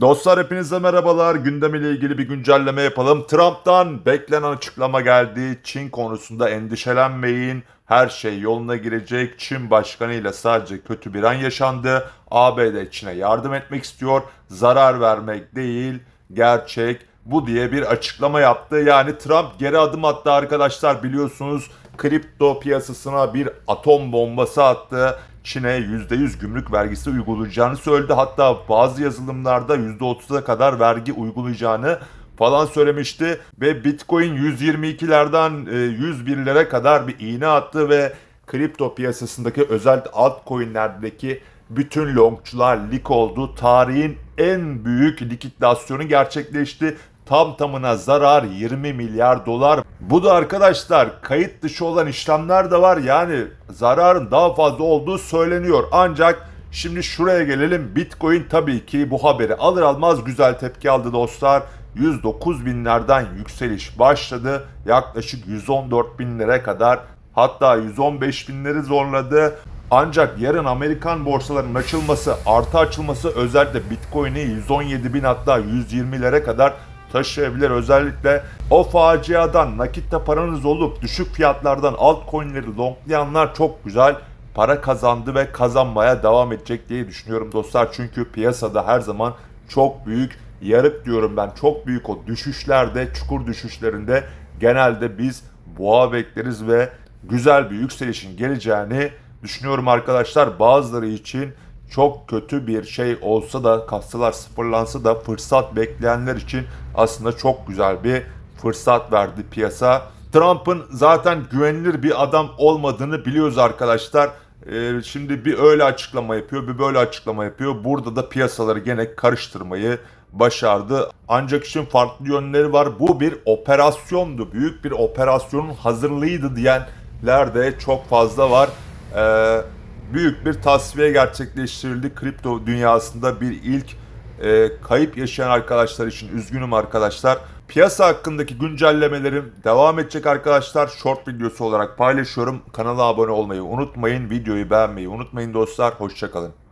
Dostlar hepinize merhabalar. Gündem ile ilgili bir güncelleme yapalım. Trump'tan beklenen açıklama geldi. Çin konusunda endişelenmeyin. Her şey yoluna girecek. Çin başkanı ile sadece kötü bir an yaşandı. ABD Çin'e yardım etmek istiyor. Zarar vermek değil, gerçek bu diye bir açıklama yaptı. Yani Trump geri adım attı arkadaşlar biliyorsunuz. Kripto piyasasına bir atom bombası attı. Çin'e %100 gümrük vergisi uygulayacağını söyledi. Hatta bazı yazılımlarda %30'a kadar vergi uygulayacağını falan söylemişti. Ve Bitcoin 122'lerden e, 101'lere kadar bir iğne attı ve kripto piyasasındaki özellikle altcoin'lerdeki bütün longçular lik oldu. Tarihin en büyük likitasyonu gerçekleşti. Tam tamına zarar 20 milyar dolar. Bu da arkadaşlar kayıt dışı olan işlemler de var. Yani zararın daha fazla olduğu söyleniyor. Ancak şimdi şuraya gelelim. Bitcoin tabii ki bu haberi alır almaz güzel tepki aldı dostlar. 109 binlerden yükseliş başladı. Yaklaşık 114 binlere kadar hatta 115 binleri zorladı. Ancak yarın Amerikan borsalarının açılması, artı açılması özellikle Bitcoin'i 117 bin hatta 120'lere kadar taşıyabilir. Özellikle o faciadan nakitte paranız olup düşük fiyatlardan altcoin'leri longlayanlar çok güzel para kazandı ve kazanmaya devam edecek diye düşünüyorum dostlar. Çünkü piyasada her zaman çok büyük yarık diyorum ben çok büyük o düşüşlerde çukur düşüşlerinde genelde biz boğa bekleriz ve güzel bir yükselişin geleceğini düşünüyorum arkadaşlar. Bazıları için çok kötü bir şey olsa da kassalar sıfırlansa da fırsat bekleyenler için aslında çok güzel bir fırsat verdi piyasa. Trump'ın zaten güvenilir bir adam olmadığını biliyoruz arkadaşlar. Ee, şimdi bir öyle açıklama yapıyor, bir böyle açıklama yapıyor. Burada da piyasaları gene karıştırmayı başardı. Ancak işin farklı yönleri var. Bu bir operasyondu. Büyük bir operasyonun hazırlığıydı diyenler de çok fazla var. Ee, büyük bir tasfiye gerçekleştirildi. Kripto dünyasında bir ilk e, kayıp yaşayan arkadaşlar için üzgünüm arkadaşlar. Piyasa hakkındaki güncellemelerim devam edecek arkadaşlar. Short videosu olarak paylaşıyorum. Kanala abone olmayı unutmayın. Videoyu beğenmeyi unutmayın dostlar. Hoşçakalın.